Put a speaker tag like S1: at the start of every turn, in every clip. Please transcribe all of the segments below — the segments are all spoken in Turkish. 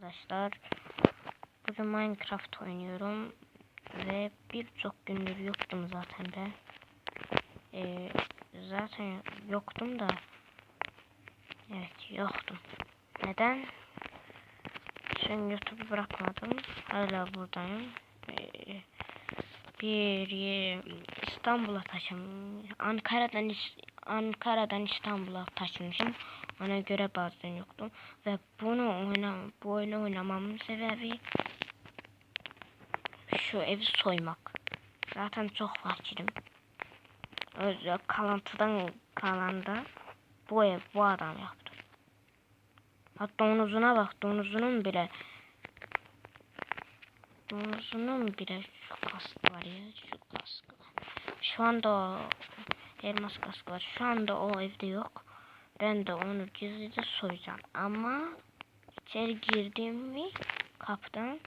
S1: arkadaşlar. Bugün Minecraft oynuyorum. Ve birçok gündür yoktum zaten ben. Ee, zaten yoktum da. Evet yoktum. Neden? Çünkü YouTube'u bırakmadım. Hala buradayım. Ee, bir İstanbul'a taşındım. Ankara'dan Ankara'dan İstanbul'a taşınmışım. Ona göre bazen yoktum. Ve bunu oyna bu oyunu oynamamın sebebi şu evi soymak. Zaten çok fakirim. Öyle kalıntıdan kalanda bu ev bu adam yaptı. Hatta donuzuna bak donuzunun bile donuzunun bile şu kaskı var ya şu kaskı. Şu anda o elmas kaskı var. Şu anda o evde yok. Ben de onu gizlice soyacağım. Ama içeri girdim mi kaptan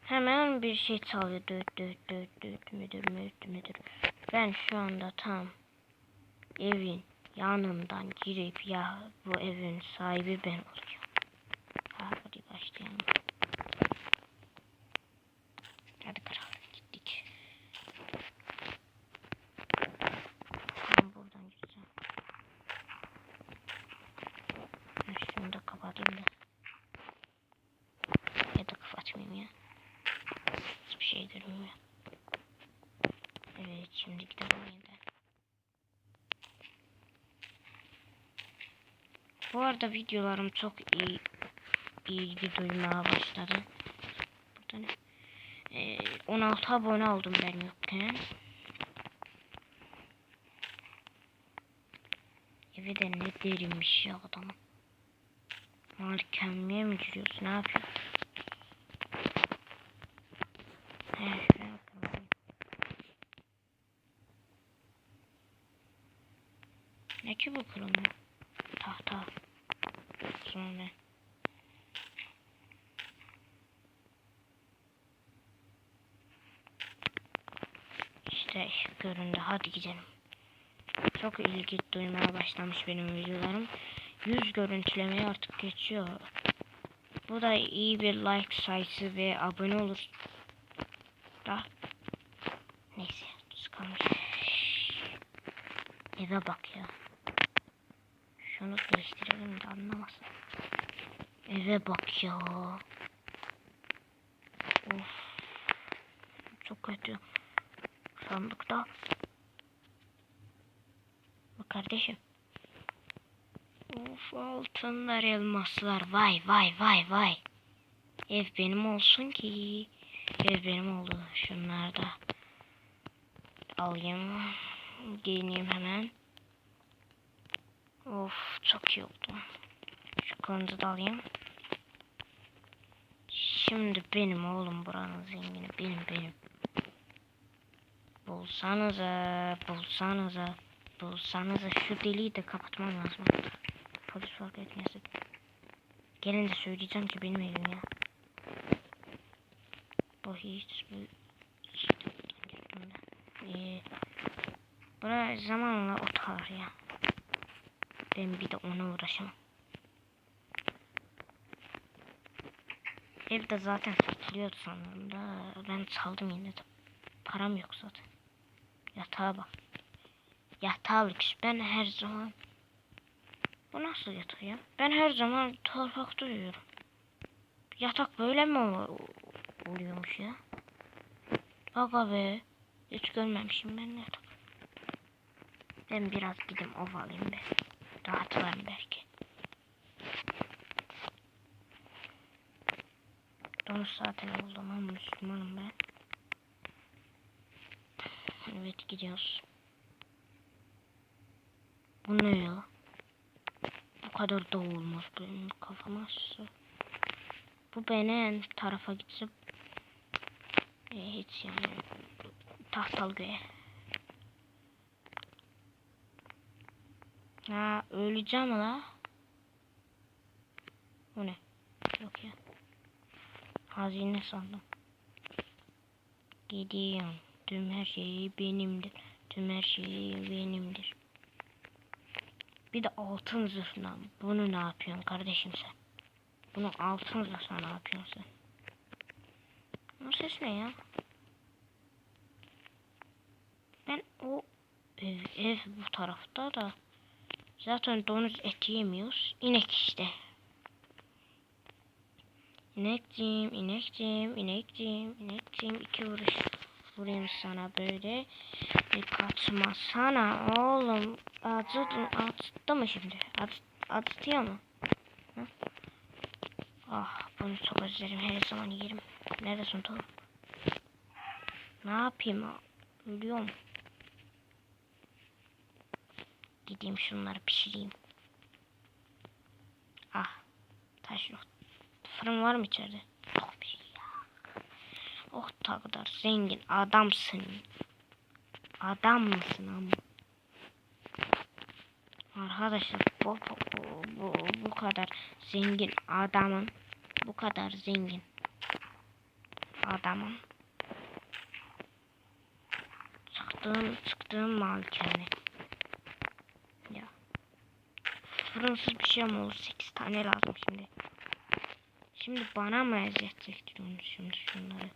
S1: hemen bir şey çalıyor. Düt düt düt düt müdür müdür müdür. Ben şu anda tam evin yanından girip ya bu evin sahibi ben olacağım. Hadi başlayalım. Hadi kral gittik. Ben buradan gideceğim. Ben Şunu da kapatayım da. Ya da kapatmayayım ya. Hiçbir şey görünmüyor. Evet şimdi gidelim yeniden. Bu arada videolarım çok iyi ilgi duymaya başladı. Burada ne? Ee, 16 abone oldum ben yokken. Evi de ne derinmiş ya adamın. Malikemiye mi giriyorsun? Ne yapıyorsun? Ne ki bu kırılma? Tahta. Sonra. İşte göründü. Hadi gidelim. Çok ilgi duymaya başlamış benim videolarım. 100 görüntülemeye artık geçiyor. Bu da iyi bir like sayısı ve abone olur. Da. Neyse. Sıkalmış. Eve bak ya. Şunu gösterelim de anlamasın. Eve bak ya. Of. Çok kötü. Sandıkta. Bak kardeşim. Of altınlar elmaslar. Vay vay vay vay. Ev benim olsun ki. Ev benim oldu. Şunlar da alayım. Giyineyim hemen. Of çok iyi oldu. Kılıncı da alayım. Şimdi benim oğlum buranın zengini. Benim benim. Bulsanıza, bulsanıza, bulsanıza. Şu deliği de kapatmam lazım. Polis fark etmesin. Gelin de söyleyeceğim ki benim evim ya. Bu hiç bu ee, buna zamanla otar ya. Ben bir de ona uğraşamam. Evde zaten satılıyordu sanırım da ben çaldım yine de. Param yok zaten. Yatağa bak. Yatağa lüks. Ben her zaman bu nasıl yatak ya? Ben her zaman torpakta uyuyorum. Yatak böyle mi ol- oluyormuş ya? Aga be. Hiç görmemişim ben yatak. Ben biraz gidip ovalayayım be. Rahatlarım belki. Donuz zaten oldu ama Müslümanım ben. Evet gidiyoruz. Bu ne ya? Bu kadar da olmaz benim kafama su. Bu beni en tarafa gitsin. E, hiç yani tahtal göğe. Ha öleceğim la. Bu ne? Hazine sandım. Gidiyorum. Tüm her şey benimdir. Tüm her şey benimdir. Bir de altın zırhla. Bunu ne yapıyorsun kardeşim sen? Bunu altınla sana ne yapıyorsun sen? Bu ses ne ya? Ben o ev, ev bu tarafta da zaten domuz eti yemiyoruz. İnek işte. İnekciğim, inekciğim, inekciğim, inekciğim. iki vuruş vurayım sana böyle. Bir kaçma sana oğlum. Acıdı, acıttı mı şimdi? Acı, acıtıyor mu? Hı? Ah bunu çok özlerim. Her zaman yerim. Neredesin tavuk? Ne yapayım? Ölüyorum. Gideyim şunları pişireyim. Ah. Taş yok. Fırın var mı içeride? Oh ta kadar zengin adamsın. Adam mısın ama? Arkadaşlar bu, bu, bu, bu kadar zengin adamın bu kadar zengin adamın çıktığım çıktığım malikane ya fırınsız bir şey mi olur 8 tane lazım şimdi şimdi bana mı eziyet çektiriyorsun şimdi şunları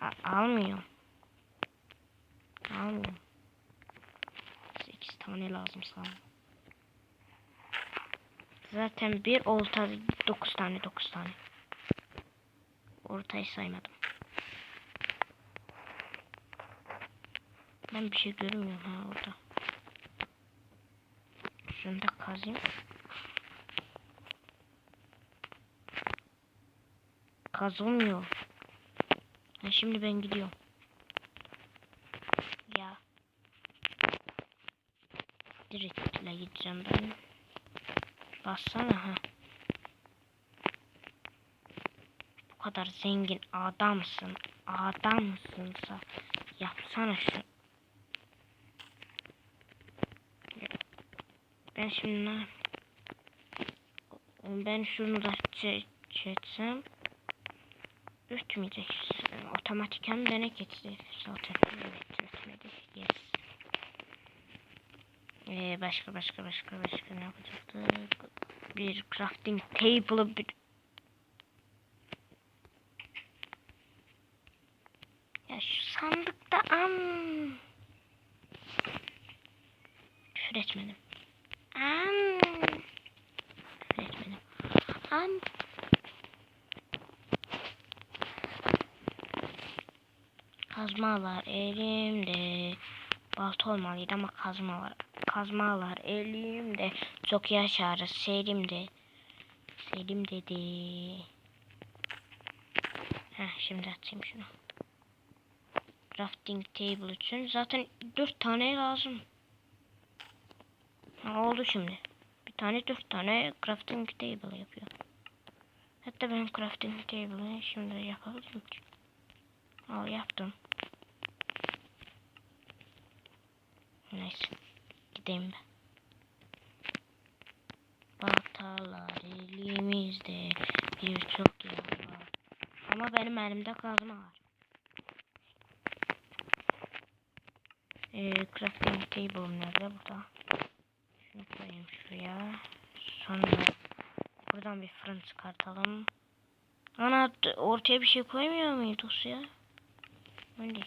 S1: A- almıyorum almıyorum 8 tane lazım ol. Zaten bir olta 9 tane 9 tane. Ortayı saymadım. Ben bir şey görmüyorum ha orada. Şunu da kazayım. Kazılmıyor. Ha, şimdi ben gidiyorum. Ya. Direktle gideceğim ben. Bassana ha. Bu kadar zengin adamsın. Adamsınsa yapsana şu. Ben şimdi ben şunu da çe çetsem ötmeyecek. Otomatiken bana geçti zaten. Evet ötmedi. Yes. Ee, başka başka başka başka ne yapacaktık? Bir crafting table bir Ya şu sandıkta am küfür etmedim. Am küfür etmedim. Am Kazma var elimde. Balta olmalıydı ama kazma var. Kazma var elimde. Çok yaşarız serimde. Serim dedi. Heh, şimdi atayım şunu. Crafting table için zaten 4 tane lazım. Ha, oldu şimdi. Bir tane 4 tane crafting table yapıyor. Hatta ben crafting table'ı şimdi yapabilirim. Al yaptım. Neyse. Gideyim ben. Baltalar elimizde birçok yer var. Ama benim elimde kazma var. Ee, crafting table'ım nerede? Burada. Şunu koyayım şuraya. Sonra buradan bir fırın çıkartalım. Ana ortaya bir şey koymuyor muyduk ya? Öyle.